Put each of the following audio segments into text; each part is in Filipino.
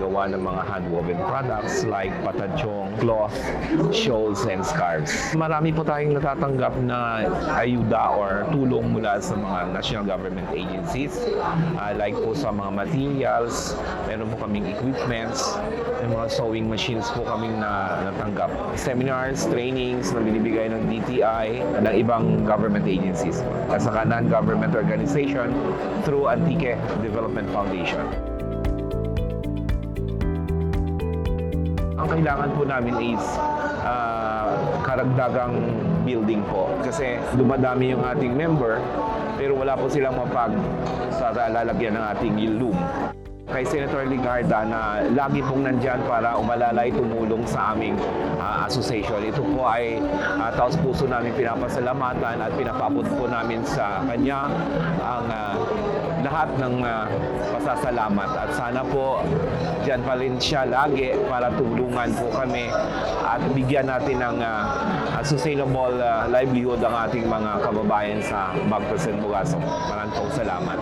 gumawa ng mga hand-woven products like patadjong, cloth, shawls, and scarves. Marami po tayong natatanggap na ayuda or tulong mula sa mga national government agencies Ah, like po sa mga materials, meron po kaming equipments, may mga sewing machines po kaming na natanggap. Seminars, trainings na binibigay ng DTI, ng ibang government agencies, at saka non-government organization through Antique Development Foundation. Ang kailangan po namin is ah, karagdagang building po. Kasi dumadami yung ating member, pero wala po silang mapag sa lalagyan ng ating loom. Kay Senator Ligarda na lagi pong nandyan para umalalay tumulong sa aming ah, association. Ito po ay uh, taos puso namin pinapasalamatan at pinapabot po namin sa kanya ang ah, lahat ng ah, pasasalamat. At sana po dyan pa rin siya lagi para tulungan po kami at bigyan natin ng ah, sustainable ah, livelihood ang ating mga kababayan sa Bagtas and Bugasong. Maraming pong salamat.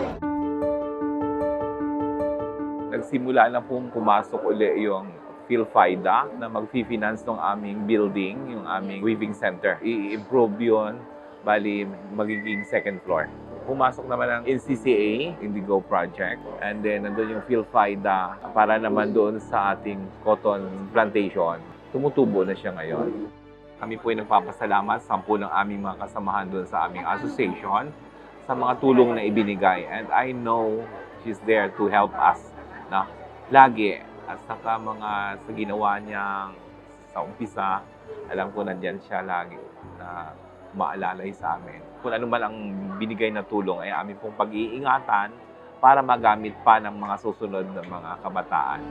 Nagsimula na pong pumasok uli yung PhilFIDA na mag-finance ng aming building, yung aming weaving center. I-improve yun, bali magiging second floor. Pumasok naman ang NCCA, Indigo Project, and then nandun yung PhilFIDA para naman doon sa ating cotton plantation. Tumutubo na siya ngayon. Kami po ay nagpapasalamat sa sampu ng aming mga kasamahan doon sa aming association sa mga tulong na ibinigay. And I know she's there to help us na lagi at saka mga sa ginawa niya sa umpisa, alam ko nandyan siya lagi na maalalay sa amin. Kung ano man ang binigay na tulong ay amin pong pag-iingatan para magamit pa ng mga susunod na mga kabataan.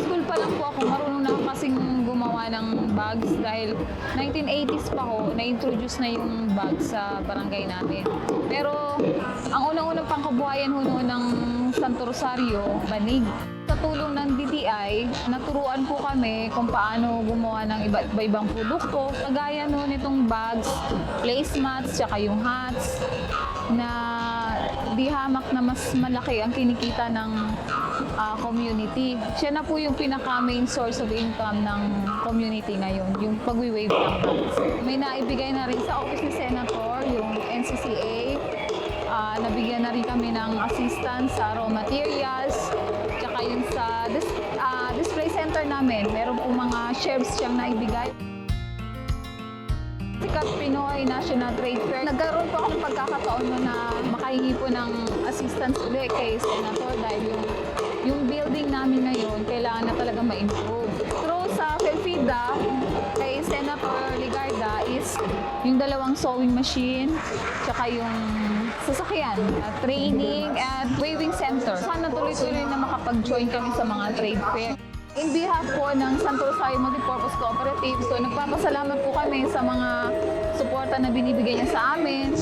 School pa lang po ako, marunong na ako kasing gumawa ng bags dahil 1980s pa ako, na-introduce na yung bags sa barangay natin. Pero ang unang-unang pangkabuhayan ho noon ng Santo Rosario, banig. Sa tulong ng DTI, naturuan po kami kung paano gumawa ng iba- iba-ibang produkto. Kagaya noon itong bags, placemats, tsaka yung hats na di hamak na mas malaki ang kinikita ng ah, community. Siya na po yung pinaka-main source of income ng community ngayon, yung pag-wave ng. May naibigay na rin sa office ni Senator, yung NCCA. Ah, nabigyan na rin kami ng assistance sa raw materials, tsaka yung sa dis- ah, display center namin. Meron po mga shelves siyang naibigay. Pinoy National Trade Fair. Nagkaroon po ako ng pagkakataon no na makahingi po ng assistance ulit kay Senator dahil yung, yung building namin ngayon kailangan na talaga ma-improve. Through sa Felfida, kay Senator Ligarda is yung dalawang sewing machine, tsaka yung sasakyan, uh, training at waving center. Sana tuloy-tuloy na makapag-join kami sa mga trade fair. In behalf po ng Santo Rosario Multipurpose Cooperative, so nagpapasalamat po kami sa mga suporta na binibigay niya sa amin.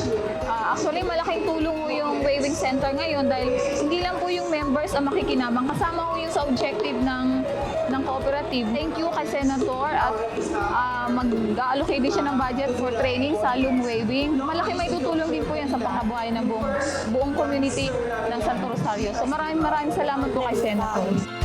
Ah, actually, malaking tulong po yung Waving Center ngayon dahil hindi lang po yung members ang makikinabang, kasama po yung sa objective ng ng cooperative. Thank you kay Senator at ah, mag-allocate din siya ng budget for training sa loom waving. Malaki may tutulong din po yan sa pangkabuhayan ng buong, buong community ng Santo Rosario. So maraming maraming salamat po kay Senator.